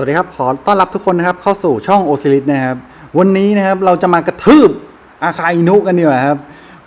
วัสดีครับ ขอต้อนรับทุกคนนะครับเข้าสู่ช่องโอซิลิสนะครับ วันนี้นะครับเราจะมากระทืบอาคาอินุกันดีกว่าครับ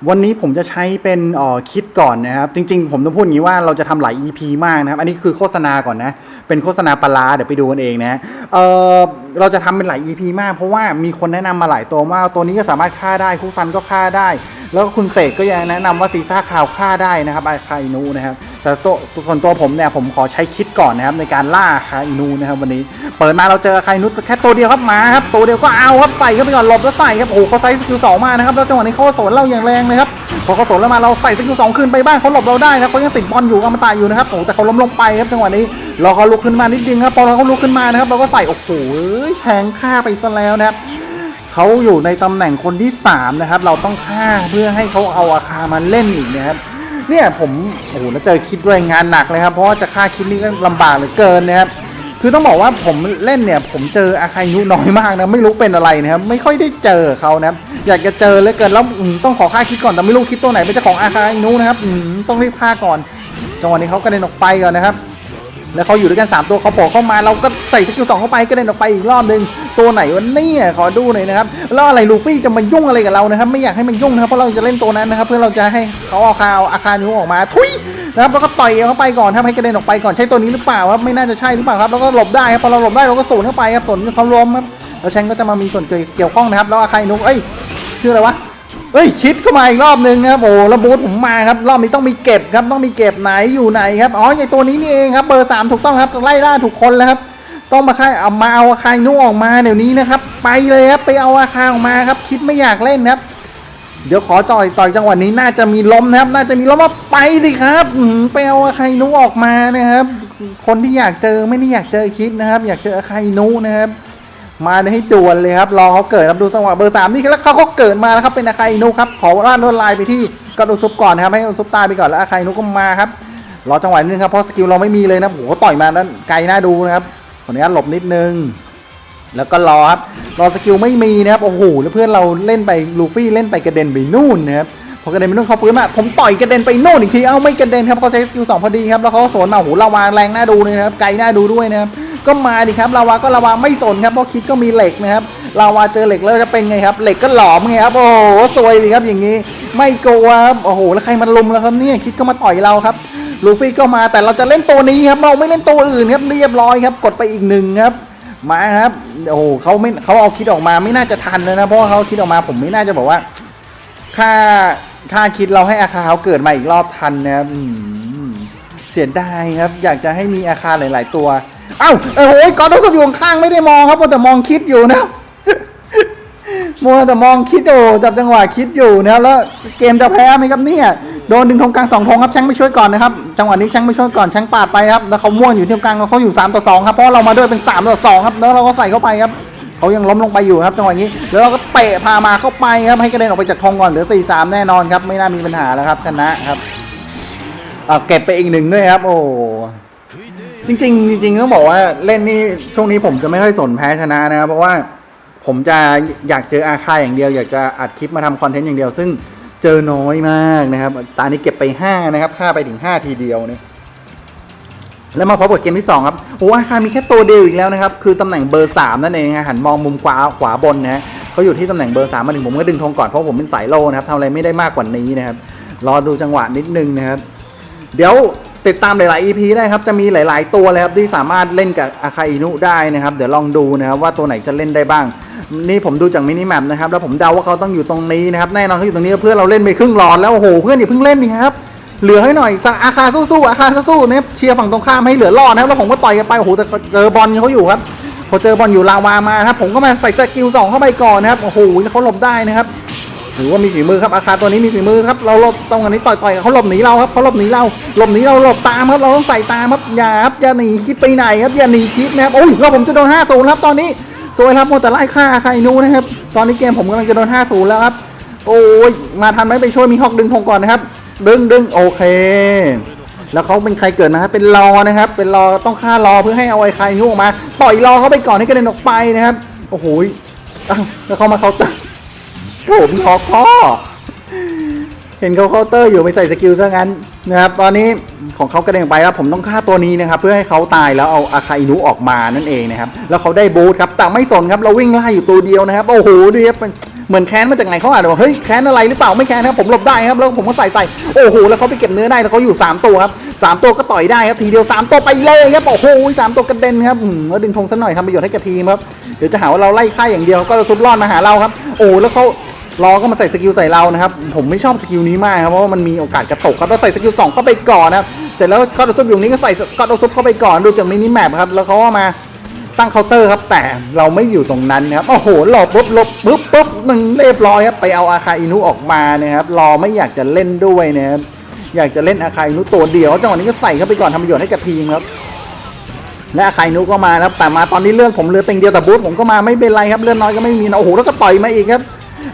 วันนี้ผมจะใช้เป็นอ่อคิดก่อนนะครับ จริง ๆ ผมต้องพูดอย่างนี้ว่าเราจะทำหลาย EP มากนะครับ อันนี้คือโฆษณาก่อนนะ เป็นโฆษณาปลาเดี๋ยวไปดูกันเองนะเออเราจะทำเป็นหลาย EP มาก เพราะว่ามีคนแนะนำมาหลายตัวว่าตัวนี้ก็สามารถฆ่าได้คุกซันก็ฆ่าได้ แล้วก็คุณเสกก็ยังแนะนำว่าซีซ่าคาวฆ่าได้นะครับอาคาอินุนะครับ แต่ตัวส่วนตัวผมเนี่ยผมขอใช้คิดก่อนนะครับในการล่าคาอินูนะครับวันนี้ เปิดมาเราเจอคาอินูแค่ตัวเดียวครับมาครับตัวเดียวก็เอาครับใส่เข้าไปก่อนหลบแล้วใส่ครับโอ้โหเขาใส่สกิลสองมานะครับแล้วจังหวะนี้เขาสวนเราอย่างแรงเลยครับพอเขาสวนเรามาเราใส่สกิลสองขึ้นไปบ้างเขาหลบเราได้นะเขายังติดบอลอยู่อมตะอยู่นะครับโอ้แต่เขาล้มลงไปครับจังหวะนี้เราเขาลุกขึ้นมานิดนึงครับพอเราเขาลุกขึ้นมานะครับเราก็ใส่โอ้โหแทงฆ่าไปซะแล้วนะครับเขาอยู่ในตำแหน่งคนที่3นะครับเราต้องฆ่าเพื่อให้เขาเอาอาคามาเล่นอีกนะครับ เนี่ยผมโอ้โหแล้วเจอคิดด้วยงานหนักเลยครับเพราะว่าจะฆ่าคิดนี่ก็ลำบากเหลือเกินนะครับคือต้องบอกว่าผมเล่นเนี่ย ผมเจออาคายุน้อยมากนะไม่รู้เป็นอะไรนะครับไม่ค่อยได้เจอเขานะครับอยากจะเจอเหลยเกินแล้วต้องขอฆ่าคิดก่อนแต่ไม่รู้คิดตัวไหนเป็นเจ้าของอาคายุนะครับต้องรีบฆ่าก่อนจังหวะนี้เขากระเด็นออกไปก่อนนะครับ แล้วเขาอยู่ด้วยกัน 3 ตัวเขาโผล่เข้ามาเราก็ใส่สกิลสองเข้าไปก็เด็นออกไปอีกรอบหนึ่งตัวไหนวันนี้ขอดูหน่อยนะครับแล้วอะไรลูฟี่จะมายุ่งอะไรกับเรานะครับ ไม่อยากให้มันยุ่งนะครับเพราะเราจะเล่นตัวนั้นนะครับ เพื่อเราจะให้เขาเอาคาวอาคารนิ้วออกมาทุยนะครับแล้วก็ต่อยเข้าไปก่อนครับให้กระเด็นออกไปก่อนใช่ตัวนี้หรือเปล่าครับไม่น่าจะใช่หรือเปล่าครับแล้วก็หลบได้ครับพอเราหลบได้เราก็สูนเข้าไปครับสวนเขาล้มครับแล้วแชงก็จะมามีส่วนเกี่ยวข้องนะครับแล้วอาคารนิ้วเอ้ยชื่ออะไรวะ เอ้ยคิดเข้ามาอีกรอบหนึ่งครับโอ้แล้วบูธผมมาครับรอบนี้ต้องมีเก็บครับต้องมีเก็บไหนอยู่ไหนครับอ๋อไอตัวนี้นี่เองครับเบอร์สามถูกต้องครับไล่ล่าถูกคนแล้วครับต้องมาค่ายเอามาเอาอาคายนุ่ออกมาเดี๋ยวนี้นะครับ ไปเลยครับไปเอาอาคาออกมาครับ คิดไม่อยากเล่นครับ เดี๋ยวขอต่อยต่อยจังหวะนี้น่าจะมีล้มนะครับ น่าจะมีล้มว่าไปดิครับไปเอาอาคายนุออกมานะครับ คนที่อยากเจอไม่ได้อยากเจอคิดนะครับ อยากเจออาคายนุนะครับ มาให้ด่วนเลยครับ รอเขาเกิดครับดูจังหวะเบอร์สามนี่แล้วเขาก็เกิดมาแล้วครับเป็นอาคาอินุครับขอร่าดลวดลายไปที่กระดูซุปก่อนนะครับให้กระดูซุปตายไปก่อนแล้วอาคาอินุก็มาครับรอจังหวะนึงครับเพราะสกิลเราไม่มีเลยนะโอ้โหต่อยมานั้นไกลน่าดูนะครับขออนุญาตหลบนิดนึง แล้วก็รอครับรอสกิลไม่มีนะครับโอ้โหแล้วเพื่อนเราเล่นไปลูฟี่เล่นไปกระเด็นไปนู่นนะครับพอกระเด็นไปนู่นเขาฟื้นมาผมต่อยกระเด็นไปนู่นอีกทีเอ้าไม่กระเด็นครับเขาใช้สกิลสองพอดีครับแล้วเขาสวนมาโอ้โหลาวาแรงน่าดูเลยนะครับไกลน่าดูด้วยนะครับ ก็มาดิครับลาวาก็ลาวาไม่สนครับเพราะคิดก็มีเหล็กนะครับลาวาเจอเหล็กแล้วจะเป็นไงครับ เหล็กก็หลอมไงครับโอ้โหสวยดีครับอย่างนี้ ไม่กลัวครับโอ้โหแล้วใครมันลุมแล้วครับเนี่ยคิดก็มาต่อยเราครับลูฟี่ก็มาแต่เราจะเล่นตัวนี้ครับ เราไม่เล่นตัวอื่นครับเรียบร้อยครับกดไปอีกหนึ่งครับมาครับโอ้โหเขาไม่เขาเอาคิดออกมาไม่น่าจะทันเลยนะเพราะว่าเขาคิดออกมาผมไม่น่าจะบอกว่าค่าค่าคิดเราให้อาคาเขาเกิดมาอีกรอบทันนะครับเสียดายครับ อยากจะให้มีอาคาหลาย ๆ ตัว เอ้าเออโอ้ยกอดต้องอยู่ข้างไม่ได้มองครับแต่มองคิดอยู่นะมัวแต่มองคิดอยู่จับจังหวะคิดอยู่นะแล้วเกมจะแพ้ไหมครับเนี่ยโดนดึงธงกลางสองธงครับแชงไม่ช่วยก่อนนะครับจังหวะนี้แชงไม่ช่วยก่อนแชงปาดไปครับแล้วเขาม่วนอยู่ที่กลางแล้วเขาอยู่3ต่อ2ครับเพราะเรามาด้วยเป็น3ต่อ2ครับแล้วเราก็ใส่เข้าไปครับเขายังล้มลงไปอยู่ครับจังหวะนี้แล้วเราก็เตะพามาเข้าไปครับให้กระเด็นออกไปจากธงก่อนเหลือ4 3แน่นอนครับไม่น่ามีปัญหาแล้วครับชนะครับเก็บไปอีกหนึ่งด้วยครับ โอ้ จริงๆจริงๆต้องบอกว่าเล่นนี่ช่วงนี้ผมจะไม่ค่อยสนแพ้ชนะนะครับเพราะว่าผมจะอยากเจออาคาอย่างเดียว อยากจะอัดคลิปมาทำคอนเทนต์อย่างเดียว ซึ่งเจอน้อยมากนะครับตอนนี้เก็บไป5นะครับค่าไปถึง 5 ทีเดียวเนี่ยแล้วมาพบกับเกมที่ 2 ครับโอ้อาคามีแค่ตัวเดียวอีกแล้วนะครับ คือตำแหน่งเบอร์ 3 นั่นเองฮะหันมองมุมขวาขวาบนนะฮะเขาอยู่ที่ตำแหน่งเบอร์ 3 มาถึงผมก็ดึงธงก่อนเพราะผมเป็นสายโลนะครับทำอะไรไม่ได้มากกว่านี้นะครับรอดูจังหวะนิดนึงนะครับ เดี๋ยว ติดตามหลาย ๆ EP ได้ครับ จะมีหลาย ๆ ตัวเลยครับที่สามารถเล่นกับอาคาอินุได้นะครับ เดี๋ยวลองดูนะครับว่าตัวไหนจะเล่นได้บ้าง นี่ผมดูจากมินิแมปนะครับ แล้วผมเดาว่าเขาต้องอยู่ตรงนี้นะครับ แน่นอนเขาอยู่ตรงนี้เพื่อนเราเล่นไปครึ่งหลอดแล้วโอ้โหเพื่อนอย่าเพิ่งเล่นดิครับเหลือให้หน่อยสอาคาสู้ๆอาคาสู้ๆนะครับเชียร์ฝั่งตรงข้ามให้เหลือรอดนะครับแล้วผมก็ต่อยกันไปโอ้โหแต่เจอบอลเขาอยู่ครับพอเจอบอลอยู่ลาวามาครับผมก็มาใส่สกิลสองเข้าไปก่อนนะครับโอ้โหเขาหลบได้นะครับ ถือว่ามีฝีมือครับอาคารตัวนี้มีฝีมือครับเราหลบตรงอันนี้ต่อยต่อยเขาหลบหนีเราครับเขาหลบหนีเราหลบหนีเราหลบตามครับเราต้องใส่ตามครับอย่าครับอย่าหนีคิดไปไหนครับอย่าหนีคิดนะครับโอ้ยเราผมจะโดน5 0ครับตอนนี้สวยครับโมแต่ไล่ฆ่าใครนู้นะครับตอนนี้เกมผมกำลังจะโดน5 0แล้วครับโอ้ยมาทันไหมไปช่วยมีฮอกดึงธงก่อนนะครับ ดึงดึงโอเค แล้วเขาเป็นใครเกิดนะครับเป็นรอนะครับ เป็นรอต้องฆ่ารอเพื่อให้เอาไอ้ใครนู้ออกมา ต่อยรอเขาไปก่อนให้กระเด็นออกไปนะครับโอ้โหแล้วเขามาเขาน์เตอร์ โถพี่ฮอกพ่อเห็นเขาเคาน์เตอร์อยู่ไม่ใส่สกิลซะงั้นนะครับตอนนี้ของเขากระเด็นไปแล้วผมต้องฆ่าตัวนี้นะครับเพื่อให้เขาตายแล้วเอาอาคาอินุออกมานั่นเองนะครับแล้วเขาได้บูทครับแต่ไม่สนครับเราวิ่งไล่อยู่ตัวเดียวนะครับโอ้โหดูครับเหมือนแค้นมาจากไหนเขาอาจจะบอกเฮ้ยแค้นอะไรหรือเปล่าไม่แค้นครับผมหลบได้ครับแล้วผมก็ใส่ใส่โอ้โหแล้วเขาไปเก็บเนื้อได้แล้วเขาอยู่สามตัวครับสามตัวก็ต่อยได้ครับทีเดียวสามตัวไปเลยครับโอ้โหสามตัวกระเด็นครับมแล้วดึงธงสักหน่อยทำประโยชน์ให้กับทีมครับเดี๋ยวจะหาว่าเราไล่ฆ่าอย่างเดียวก็จะซุบรอดมาหาเราครับ โอ้แล้วเขา รอก็มาใส่สกิลใส่เรานะครับ ผมไม่ชอบสกิลนี้มากครับเพราะว่ามันมีโอกาสกระตกครับแล้วใส่สกิลสองเข้าไปก่อนนะครับเสร็จแล้วก็อดซุปอยู่นี้ก็ใส่ก็อดซุปเข้าไปก่อนดูจากมินิแมปครับแล้วเขาก็มาตั้งเคาน์เตอร์ครับ แต่เราไม่อยู่ตรงนั้นนะครับโอ้โหหลบปุ๊บหลบปุ๊บปุ๊บหนึ่งเรียบร้อยครับไปเอาอาคาอินุออกมานะครับรอไม่อยากจะเล่นด้วยนะครับอยากจะเล่นอาคาอินุตัวเดียวจังหวะนี้ก็ใส่เข้าไปก่อนทำประโยชน์ให้กับทีมครับและอาคาอินุก็มาครับแต่มาตอนนี้เลื่อนผมเลือเต็งเดียวแต่บูธผมก็มาไม่เป็นไรครับเลื่อนน้อยก็ไม่มีโอ้โหแล้วก็ต่อยมาอีกครับ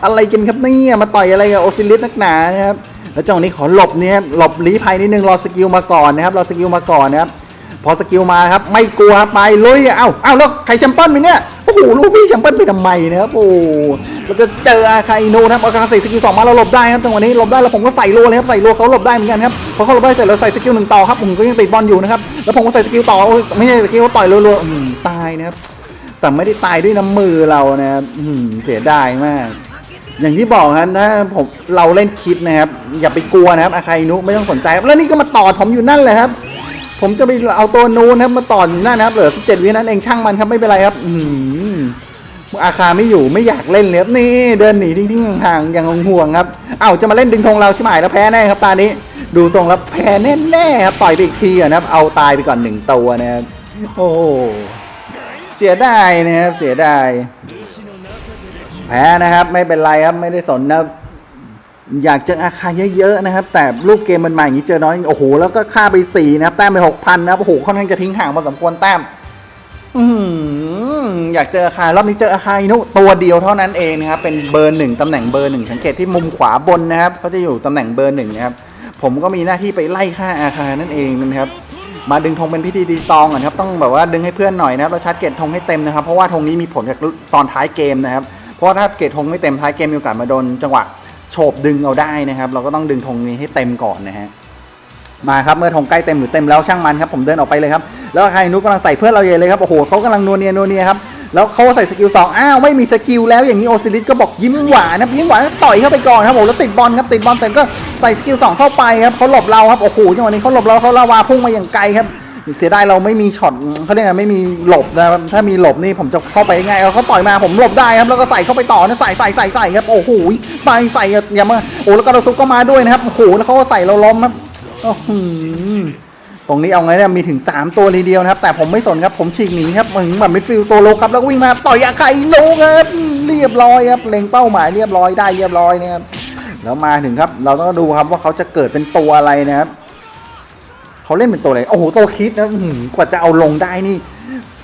อะไรกันครับเนี่ยมาต่อยอะไรกับโอซิลิสนักหนานะครับแล้วจังหวะนี้ขอหลบเนี่ยครับหลบลี้ภัยนิดนึงรอสกิลมาก่อนนะครับรอสกิลมาก่อนนะครับพอสกิลมาครับไม่กลัวครับไปลุยเอ้าเอ้าแล้วใครแชมเปี้ยนไปเนี่ยโอ้โหลูกพี่แชมเปี้ยนไปทำไมนะครับโอ้เราจะเจออาคาอินุนะครับอาคาใส่สกิลสองมาเราหลบได้ครับจังหวะนี้หลบได้แล้วผมก็ใส่โลเลยครับใส่โลเขาหลบได้เหมือนกันครับพอเขาหลบได้เสร็จแล้วใส่สกิลหนึ่งต่อครับผมก็ยังติดบอลอยู่นะครับแล้วผมก็ใส่สกิลต่อไม่ใช่สกิลต่อยรัวๆตายนะครับแต่ไม่ได้ตายด้วยน้ำมือเรานะครับเสียดายมาก อย่างที่บอกครับถ้าผมเราเล่นคิดนะครับ อย่าไปกลัวนะครับอาคาอินุไม่ต้องสนใจครับแล้วนี่ก็มาต่อผมอยู่นั่นเลยครับ ผมจะไปเอาตัวนูนครับมาต่ออยู่นั่นนะครับเหลือ17วินั้นเองช่างมันครับไม่เป็นไรครับ อืออาคาไม่อยู่ไม่อยากเล่นเลยครับนี่เดินหนีทิ้งๆห่างอย่างห่วงครับเอ้าจะมาเล่นดึงธงเราใช่ไหมแล้วแพ้แน่ครับตานี้ ดูทรงแล้วแพ้แน่ๆครับต่อยไปอีกทีนะครับ เอาตายไปก่อนหนึ่งตัวนะครับโอ้เสียดายนะครับเสียดาย แพ้นะครับ ไม่เป็นไรครับไม่ได้สนนะอยากเจออาคาเยอะๆนะครับ แต่รูปเกมมันมาอย่างนี้เจอน้อยโอ้โหแล้วก็ค่าไปสี่นะครับ แต้มไปหกพันนะครับโอ้โหค่อนข้างจะทิ้งห่างพอสมควรแต้ม อือยากเจออาคารอบนี้เจออาคาอินุตัวเดียวเท่านั้นเองนะครับ เป็นเบอร์หนึ่งตำแหน่งเบอร์หนึ่งสังเกตที่มุมขวาบนนะครับเขาจะอยู่ตำแหน่งเบอร์หนึ่งนะครับ ผมก็มีหน้าที่ไปไล่ฆ่าอาคารนั่นเองนะครับมาดึงธงเป็นพิธีดีตองก่อนครับต้องแบบว่าดึงให้เพื่อนหน่อยนะครับแล้วชาร์จเกตธงให้เต็มนะครับ เพราะว่าธงนี้มีผลกับตอนท้ายเกมนะครับ เพราะถ้าเกตธงไม่เต็มท้ายเกมมีโอกาสมาโดนจังหวะโฉบดึงเอาได้นะครับ เราก็ต้องดึงธงนี้ให้เต็มก่อนนะฮะมาครับเมื่อธงใกล้เต็มหรือเต็มแล้วช่างมันครับผมเดินออกไปเลยครับแล้วใครนุกกำลังใส่เพื่อนเราเยเลยครับโอ้โหเขากำลังนัวเนียนัวเนียครับแล้วเขาใส่สกิลสองอ้าวไม่มีสกิลแล้วอย่างนี้โอซิลิสก็บอกยิ้มหวานนะยิ้มหวานต่อยเข้าไปก่อนครับผมแล้วติดบอลครับติดบอลแต่ก็ใส่สกิลสองเข้าไปครับเขาหลบเราครับโอ้โหจังหวะนี้เขาหลบเราเขาลาวาพุ่งมาอย่างไกลครับ เสียดายเราไม่มีช็อตเขาเรียกไรไม่มีหลบนะครับถ้ามีหลบนี่ผมจะเข้าไปง่ายเอาเขาต่อยมาผมหลบได้ครับแล้วก็ใส่เข้าไปต่อนะใส่ใส่ใส่ใส่ครับโอ้โหไปใส่อย่ามาโอ้แล้วก็เราซุปก็มาด้วยนะครับโอ้โหแล้วเขาก็ใส่เราล้มครับโอ้โหตรงนี้เอาไงเนี่ยมีถึง 3 ตัวทีเดียวนะครับ แต่ผมไม่สนครับผมฉีกหนีครับเหมือนแบบมิดฟิลด์ตัวโลครับแล้ววิ่งมาต่อยอาไคโนครับเรียบร้อยครับเล็งเป้าหมายเรียบร้อยได้เรียบร้อยนะครับแล้วมาถึงครับ เราต้องดูครับว่าเขาจะเกิดเป็นตัวอะไรนะครับ เขาเล่นเป็นตัวอะไรโอ้โหตัวคิดนะกว่าจะเอาลงได้นี่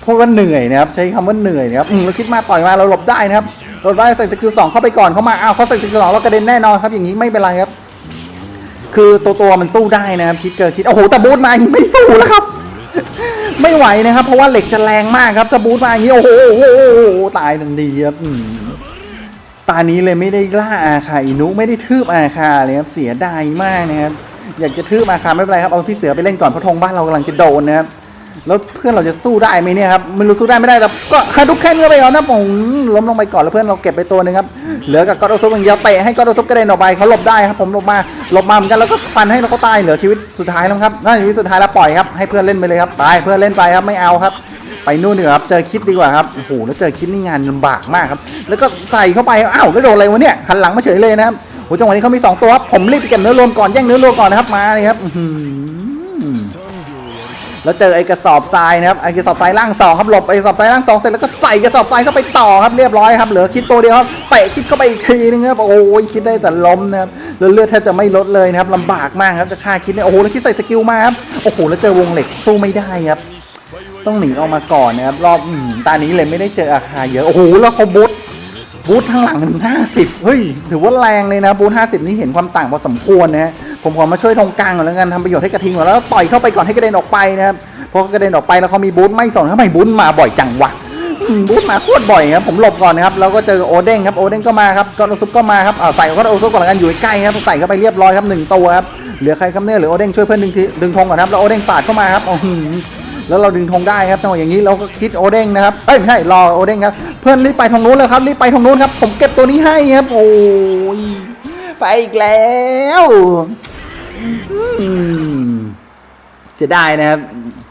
พราะว่าเหนื่อยนะครับใช้คำว่าเหนื่อยนะครับเราคิดมาต่อยมาเราหลบได้นะครับหลบได้ใส่สกิลสองเข้าไปก่อนเขามาอ้าวเขาใส่สกิลสองเรากระเด็นแน่นอนครับอย่างนี้ไม่เป็นไรครับ คือตัวตัวมันสู้ได้นะครับคิดเกินคิดโอ้โหแต่บูทมาอย่างนี้ไม่สู้แล้วครับ ไม่ไหวนะครับ เพราะว่าเหล็กจะแรงมากครับถ้าบูทมาอย่างนี้โอ้โหตายทันทีครับตานี้เลยไม่ได้ล่าอาคาอินุไม่ได้ทืบอาคาเลยครับเสียดายมากนะครับ อยากจะทืบอมาคาไม่เป็นไรครับเอาพี่เสือไปเล่นก่อนเพราะธงบ้านเรากำลังจะโดนนะครับแล้วเพื่อนเราจะสู้ได้ไหมเนี่ยครับไม่รู้สู้ได้ไม่ได้แต่ก็ฮาดุกแค่นี้ไปก่อนนะผมล้มลงไปก่อนแล้วเพื่อนเราเก็บไปตัวหนึงครับเหลือกับกอดโอซุปอย่างเดียวเตะให้กอดโอซุปกระเด็นออกไปเขาหลบได้ครับผมหลบมาหลบมาเหมือนกันแล้วก็ฟันให้เราเขาตายเหลือชีวิตสุดท้ายแล้วครับน่าชีวิตสุดท้ายแล้วปล่อยครับให้เพื่อนเล่นไปเลยครับไปเพื่อนเล่นไปครับไม่เอาครับ ไปนู่นเนีกว่ยครับเจอคิดดีกว่าครับโอ้โหแล้วเจอคิดนี่งานลำบากมากครับแล้วก็ใส่เข้าไปอ้าวแล้วโดนอะไรวะเนี่ยหันหลังมาเฉยเลยนะครับ โอ้จังหวะนี้เขามีสองตัวครับผมรีบไปเก็บเนื้อรวมก่อนแย่งเนื้อรวมก่อนนะครับมาเลยครับแล้วเจอไอ้กระสอบทรายนะครับไอ้กระสอบทรายล่างสองครับหลบไอ้กระสอบทรายล่างสองเสร็จแล้วก็ใส่กระสอบทรายเข้าไปต่อครับเรียบร้อยครับเหลือคิดตัวเดียวครับเตะคิดเข้าไปอีกทีนึงครับโอ้ยคิดได้แต่ล้มนะครับแล้วเลือดแทบจะไม่ลดเลยนะครับลำบากมากครับจะฆ่าคิดเนี่ยโอ้โหแล้วคิดใส่สกิลมาครับโอ้โหแล้วเจอวงเหล็กสู้ไม่ได้ครับต้องหนีออกมาก่อนนะครับรอบตานี้เลยไม่ได้เจออาคาเยอะโอ้โหแล้วเขาบูท บูททางหลังถึงห้าสิบเฮ้ย ถือว่าแรงเลยนะ บูทห้าสิบนี่เห็นความต่างพอสมควรนะฮะผมขอมาช่วยตรงกลางก่อนแล้วกันทำประโยชน์ให้กระทิงก่อนแล้วต่อยเข้าไปก่อนให้กระเด็นออกไปนะครับพอกระเด็นออกไปแล้วเขามีบูทไม่สนทำไมบูทมาบ่อยจังวะบูทมาโคตรบ่อยครับผมหลบก่อนนะครับแล้วก็เจอโอเด้งครับโอเด้งก็มาครับก็โอซุปก็มาครับอ่าใส่ก็โอซุปก่อนและกันอยู่ใกล้ครับใส่เข้าไปเรียบร้อยครับหนึ่งตัวครับเหลือใครครับเนี่ยเหลือโอเด้งช่วยเพื่อนดึงดึงธงก่อนครับแล้วโอเด้งปาดเข้ามาครับอ้โหแล้วเราดึงธงได้ครับจังหวะอย่างนี้เราก็คิดโอเด้งนะครับเอ้ยไม่ใช่รอโอเด้งครับ พื่อนรีบไปทางนู้นเลยครับรีบไปทางนู้นครับ ผมเก็บตัวนี้ให้ครับ โอ้ยไปอีกแล้วเสียดายนะครับ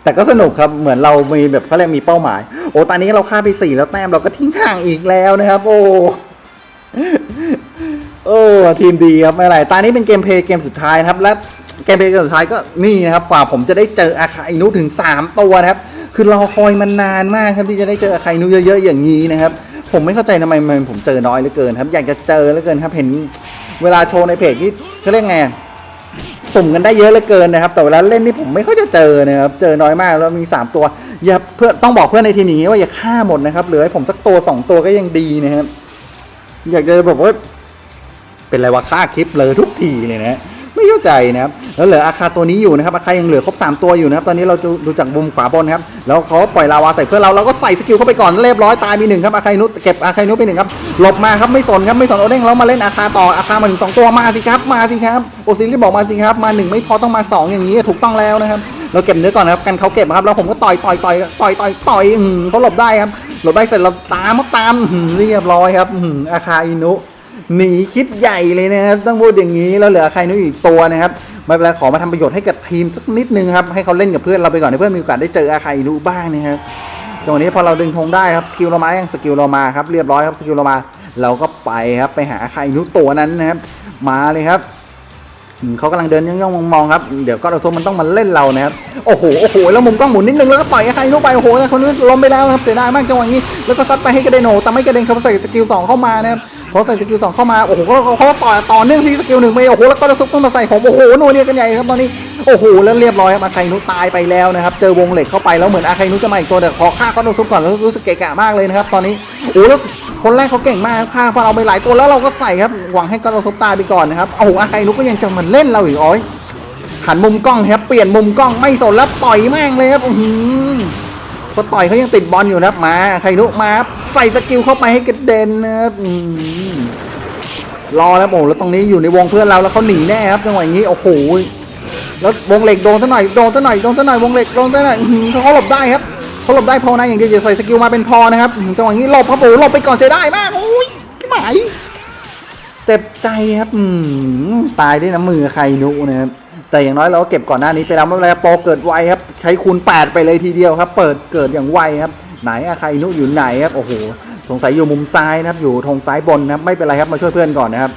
แต่ก็สนุกครับเหมือนเรามีแบบเขาเรียกมีเป้าหมาย โอ้ตอนนี้เราฆ่าไปสี่แล้วแต้มเราก็ทิ้งห่างอีกแล้วนะครับ โอ้โอ้ทีมดีครับไม่ไรตอนนี้เป็นเกมเพลย์เกมสุดท้ายครับ และเกมเพลย์เกมสุดท้ายก็นี่นะครับกว่าผมจะได้เจออาคาอินุถึง3ตัวนะครับ คือรอคอยมันนานมากครับที่จะได้เจออาคาอินุเยอะๆอย่างนี้นะครับ ผมไม่เข้าใจทำไมมันผมเจอน้อยเหลือเกินครับ อยากจะเจอเหลือเกินครับ เห็นเวลาโชว์ในเพจที่เขาเรียกไงสุ่มกันได้เยอะเหลือเกินนะครับ แต่เวลาเล่นนี่ผมไม่ค่อยจะเจอนะครับ เจอน้อยมากแล้วมี 3 ตัว อย่าเพื่อนต้องบอกเพื่อนในทีมอย่างนี้ว่าอย่าฆ่าหมดนะครับเหลือให้ผมสักตัวสองตัวก็ยังดีนะครับ อยากจะบอกว่า เป็นไรวะฆ่าคลิปเลยทุกทีเลยนะ ไม่เข้าใจนะครับแล้วเหลืออาคาตัวนี้อยู่นะครับอาคายังเหลือครบ3ตัวอยู่นะครับตอนนี้เราจะดูจากมุมขวาบนครับแล้วเขาปล่อยลาวาใส่เพื่อนเราเราก็ใส่สกิลเข้าไปก่อนเรียบร้อยตายมีหนึ่งครับอาคานุเก็บอาคานุไปหนึ่งครับหลบมาครับไม่สนครับไม่สนโอเด้งแล้วมาเล่นอาคาต่ออาคามาถึงสองตัวมาสิครับมาสิครับโอซิลิบอกมาสิครับมาหนึ่งไม่พอต้องมาสองอย่างนี้ถูกต้องแล้วนะครับเราเก็บเนื้อก่อนนะครับกันเขาเก็บครับแล้วผมก็ต่อยต่อยต่อยต่อยต่อยต่อยเขาหลบได้ครับหลบได้เสร็จเราตามครับตามเรียบร้อยครับอาคาอินุ หนีคิดใหญ่เลยนะครับต้องพูดอย่างนี้แล้วเหลือใครนู้อีกตัวนะครับไม่เป็นไรขอมาทำประโยชน์ให้กับทีมสักนิดนึงครับให้เขาเล่นกับเพื่อนเราไปก่อนให้เพื่อนมีโอกาสได้เจออาครรู้บ้างนะครับจังหวะนี้พอเราดึงธงได้ครับสกิลเรามายังสกิลเรามาครับเรียบร้อยครับสกิลเรามา เราก็ไปครับไปหาใครนู้ตัวนั้นนะครับ มาเลยครับ เขากำลังเดินย่องๆมองๆครับ เดี๋ยวก็เราโทมันต้องมาเล่นเรานะครับ โอ้โห โอ้โห แล้วมุมกล้องหมุนนิดนึงแล้วก็ต่อยอาคาอินุไป โอ้โหแล้วคนนู้นล้มไปแล้วครับ เสียดายมากจังหวะนี้ แล้วก็ซัดไปให้กระเดนโหแต่ไม่กระเด็นเขาใส่สกิลสองเข้ามานะครับพอใส่สกิลสองเข้ามา โอ้โหเขาต่อต่อเนื่องที่สกิลหนึ่งไป โอ้โห แล้วก็ซุปต้องมาใส่ผมโอ้โหนัวเนียกันใหญ่ครับตอนนี้ โอ้โห แล้วเรียบร้อยครับอาไคนุตายไปแล้วนะครับ เจอวงเหล็กเข้าไปแล้วเหมือนอาไคนุจะมาอีกตัวแต่ขอฆ่าก็โดนซุปก่อนแล้วรู้สึกเกะกะมากเลยนะครับตอนนี้ โอ้แล้ว คนแรกเขาเก่งมากครับฆ่าพอเราไปหลายตัวแล้วเราก็ใส่ครับ หวังให้ก็โดนซุปตาไปก่อนนะครับ โอ้โหอาไคนุก็ยังจะมันเล่นเราอีกอ๋อยหันมุมกล้องครับ เปลี่ยนมุมกล้องไม่สนแล้วปล่อยแม่งเลยครับ อือหือพอต่อยเขายังติดบอลอยู่นะครับ มาไคนุมาครับใส่สกิลเข้าไปให้กระเด็นนะครับรอแล้วโอ้โหแล้วตรงนี้อยู่ในวงเพื่อนเราแล้วเขาหนีแน่ครับจังหวะอย่างนี้ โอ้โห แล้ววงเหล็กโดนซะหน่อย โดนซะหน่อย โดนซะหน่อย วงเหล็กโดนซะหน่อยอื้อหือเขาหลบได้ครับ เขาหลบได้พอนะอย่างเดียวอย่าใส่สกิลมาเป็นพอนะครับจังหวะนี้หลบครับโอ้หลบไปก่อนเสียได้มากโอ้ยพี่หมายเจ็บใจครับอืมตายด้วยน้ำมือใครนุนะครับแต่อย่างน้อยเราก็เก็บก่อนหน้านี้ไปแล้วไม่เป็นไรครับโปรเกิดไวครับ ใช้คูณ 8 ไปเลยทีเดียวครับ เปิดเกิดอย่างไวครับ ไหนอะใครนุอยู่ไหนครับโอ้โหสงสัยอยู่มุมซ้ายนะครับ อยู่ทงซ้ายบนนะครับไม่เป็นไรครับมาช่วยเพื่อนก่อนนะครับ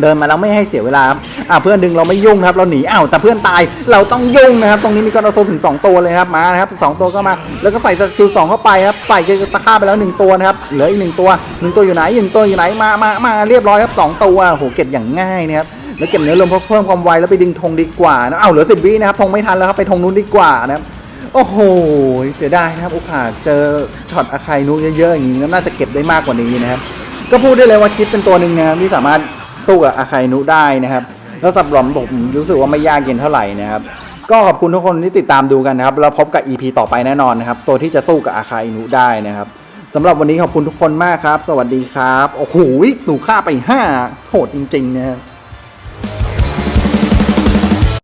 เดินมาแล้วไม่ให้เสียเวลาครับ อ่าเพื่อนดึงเราไม่ยุ่งครับเราหนีอ้าวแต่เพื่อนตายเราต้องยุ่งนะครับ ตรงนี้มีกอนโซถึง 2 ตัวเลยครับมานะครับสองตัวก็มา แล้วก็ใส่สกิลสองเข้าไปครับใส่เจตะฆ่าไปแล้ว 1 ตัวนะครับเหลืออีกหนึ่งตัวหนึ่งตัวอยู่ไหนหนึ่งตัวอยู่ไหนมามามาเรียบร้อยครับสองตัวโอ้โหเก็บอย่างง่ายนะครับแล้วเก็บเนื้อลมเพิ่มความไวแล้วไปดึงธงดีกว่านะอ้าวเหลือสิบวินะครับธงไม่ทันแล้วครับไปธงนู้นดีกว่านะครับโอ้โห เสียดายนะครับโอกาสเจอช็อตอาคายนุเยอะๆอย่างนี้น่าจะเก็บได้มากกว่านี้นะครับ ก็พูดได้เลยว่าคิดเป็นตัวหนึ่งนะครับที่สามารถสู้กับอาคายนุได้นะครับ แล้วสับหลอมผมรู้สึกว่าไม่ยากเย็นเท่าไหร่นะครับก็ขอบคุณทุกคนที่ติดตามดูกันนะครับแล้วพบกับ EP ต่อไปแน่นอนนะครับ ตัวที่จะสู้กับอาคาอินุได้นะครับสำหรับวันนี้ขอบคุณทุกคนมากครับ สวัสดีครับ โอ้โหหนูฆ่าไปห้าโหดจริงๆนะครับ